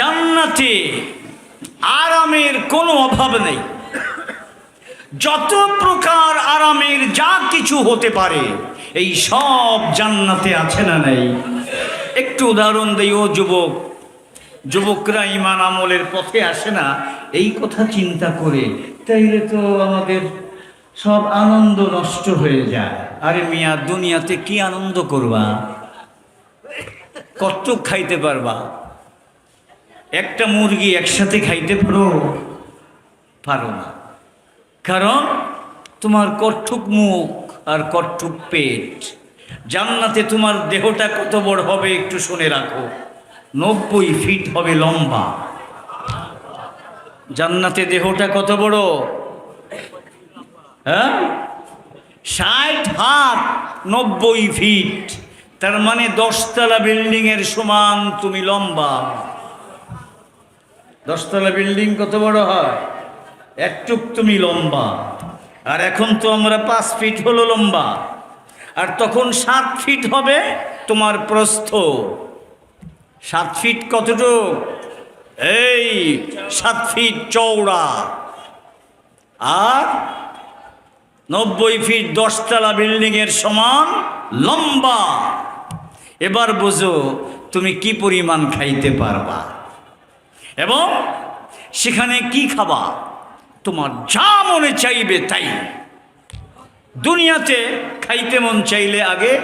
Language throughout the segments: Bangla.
জান্নাতে আরামের কোনো অভাব নেই। যত প্রকার আরামের যা কিছু হতে পারে, এই সব জান্নাতে আছে না নেই। একটু উদাহরণ দেই, ও যুবক, যুবকরা ইমান আমলের পথে আসে না, এই কথা চিন্তা করে, তাইলে তো আমাদের সব আনন্দ নষ্ট হয়ে যায়। আরে মিয়া, দুনিয়াতে কি আনন্দ করবা? কত খাইতে পারবা? একটা মুরগি একসাথে খাইতে পারো? পারো না। কারণ তোমার কট্টুক মুখ আর কট্টুক পেট। জান্নাতে তোমার দেহটা কত বড় হবে একটু শুনে রাখো। নব্বই ফিট হবে লম্বা। জান্নাতে দেহটা কত বড়? হ্যাঁ? ষাট হাত, নব্বই ফিট। তার মানে দশতলা বিল্ডিং এর সমান তুমি লম্বা। দশতলা বিল্ডিং কত বড় হয়? একটুক তুমি লম্বা। আর এখন তো আমরা পাঁচ ফিট হলো লম্বা। আর তখন সাত ফিট হবে তোমার প্রস্থ। সাত ফিট কতটুক? এই, সাত ফিট চওড়া। আর নব্বই ফিট দশতলা বিল্ডিংয়ের সমান লম্বা। এবার বোঝো, তুমি কি পরিমাণ খাইতে পারবা? এবং সেখানে কি খাবা? তোমার যা মনে চাইবে তাই। দুনিয়াতে খাইতে মন চাইলে আগে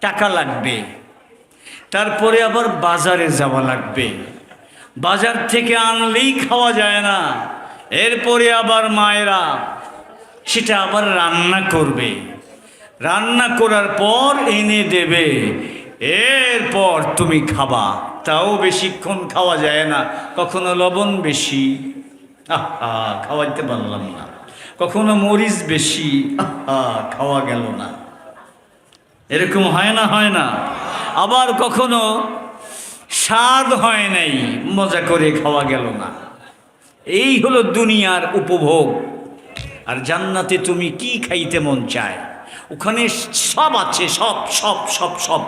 টাকা লাগবে। তারপরে আবার বাজারে যাওয়া লাগবে। বাজার থেকে আনলেই খাওয়া যায় না। এরপরে আবার মায়েরা সেটা আবার রান্না করবে। রান্না করার পর এনে দেবে। এরপর তুমি খাবা। তাও বেশিক্ষণ খাওয়া যায় না। কখনো লবণ বেশি। আহা, খাওয়াইতে পারলাম না। কখনো মরিচ বেশি। আহা, খাওয়া গেল না। এরকম হয় না হয় না। আবার কখনো স্বাদ হয় নাই, মজা করে খাওয়া গেল না। এই হলো দুনিয়ার উপভোগ। আর জান্নাতে তুমি কি খাইতে মন চায়? ওখানে সব আছে, সব সব সব সব।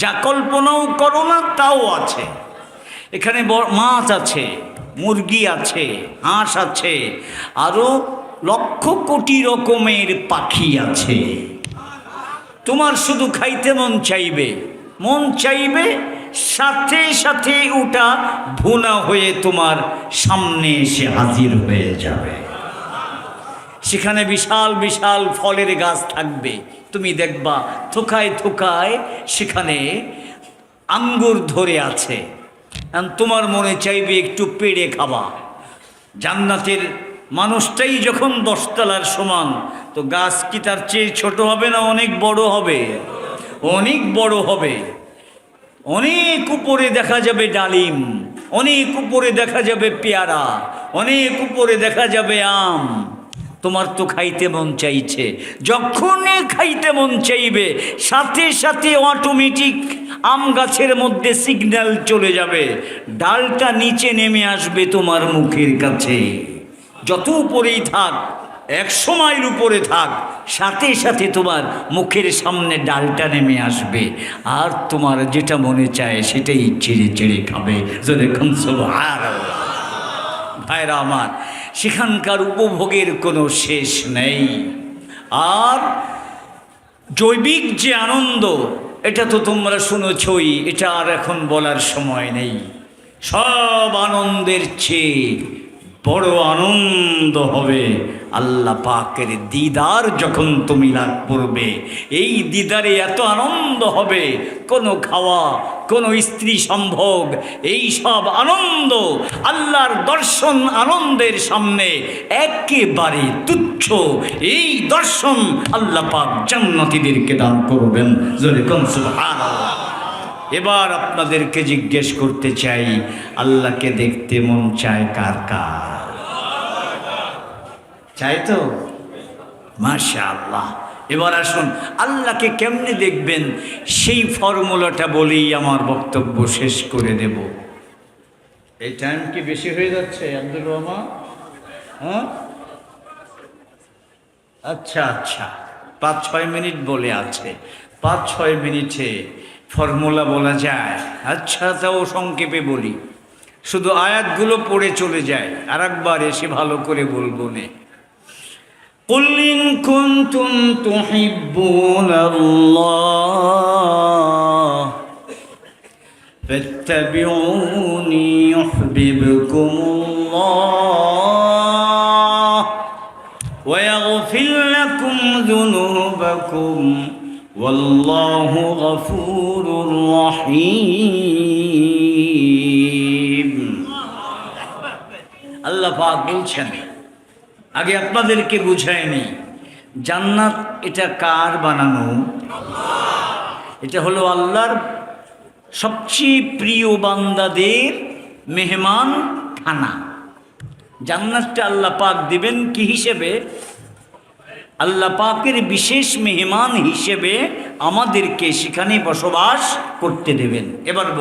যা কল্পনাও করো না, তাও আছে। এখানে মাছ আছে, মুরগি আছে, হাঁস আছে আরও লক্ষ কোটি রকমের পাখি আছে। তোমার শুধু খাইতে মন চাইবে মন চাইবে সাথে সাথে ওটা ভুনা হয়ে তোমার সামনে এসে হাজির হয়ে যাবে। সেখানে বিশাল বিশাল ফলের গাছ থাকবে। তুমি দেখবা থোকায় থোকায় সেখানে আঙ্গুর ধরে আছে। তোমার মনে চাইবে একটু পেড়ে খাবা। জান্নাতের মানুষটাই যখন দশতলার সমান, তো গাছ কি তার চেয়ে ছোট হবে না অনেক বড় হবে? অনেক বড় হবে। অনেক উপরে দেখা যাবে ডালিম, অনেক উপরে দেখা যাবে পেয়ারা, অনেক উপরে দেখা যাবে আম। তোমার তো খাইতে মন চাইছে। যখনই খাইতে মন চাইবে, সাথে সাথে অটোমেটিক আম গাছের মধ্যে সিগন্যাল চলে যাবে। ডালটা নিচে নেমে আসবে তোমার মুখের কাছে। যত উপরেই থাক একশো মাইল উপরে থাক, সাথে সাথে তোমার মুখের সামনে ডালটা নেমে আসবে। আর তোমার যেটা মনে চায়, সেটাই চিড়ে চিড়ে খাবে। যখন ভাইরা আমার সেখানকার উপভোগের কোনো শেষ নেই। আর জৈবিক যে আনন্দ, এটা তো তোমরা শুনেছই, এটা আর এখন বলার সময় নেই। সব আনন্দের চেয়ে বড় আনন্দ হবে। আল্লাহ পাকের দিদার যখন তুমি লাভ করবে, এই দিদারে এত আনন্দ হবে, কোনো খাওয়া, কোনো স্ত্রী সম্ভোগ, এই সব আনন্দ আল্লাহর দর্শন আনন্দের সামনে একেবারে তুচ্ছ। এই দর্শন আল্লাহ পাক জান্নাতীদেরকে দান করবেন। জোরে এবার আপনাদেরকে জিজ্ঞেস করতে চাই, আল্লাহকে দেখতে মন চায় কার কার? চাই তো? মাশা আল্লাহ এবার আসুন, আল্লাহকে কেমনে দেখবেন? সেই ফর্মুলাটা বলেই আমার বক্তব্য শেষ করে দেব। এই টাইম কি বেশি হয়ে যাচ্ছে আব্দুল রহমান? হ্যাঁ? আচ্ছা আচ্ছা। পাঁচ, ছয় মিনিট বলে আছে। পাঁচ, ছয় মিনিটে ফর্মুলা বলা যায়। আচ্ছা তাও সংক্ষেপে বলি। শুধু আয়াতগুলো পড়ে চলে যায় আর একবার এসে ভালো করে বলব নে। قل إن كنتم تحبون الله فاتبعوني يحببكم الله ويغفر لكم ذنوبكم والله غفور رحيم আল্লাহ পাক বলছেন আগে আপনাদেরকে বুঝায়নি জান্নাত এটা কার বানানো? এটা হলো আল্লাহর সবচেয়ে প্রিয় বান্দাদের মেহমান খানা। জান্নাতটা আল্লাহ পাক দিবেন কি হিসেবে? আল্লাহ পাকের বিশেষ মেহমান হিসেবে আমাদেরকে সেখানে বসবাস করতে দেবেন। এবার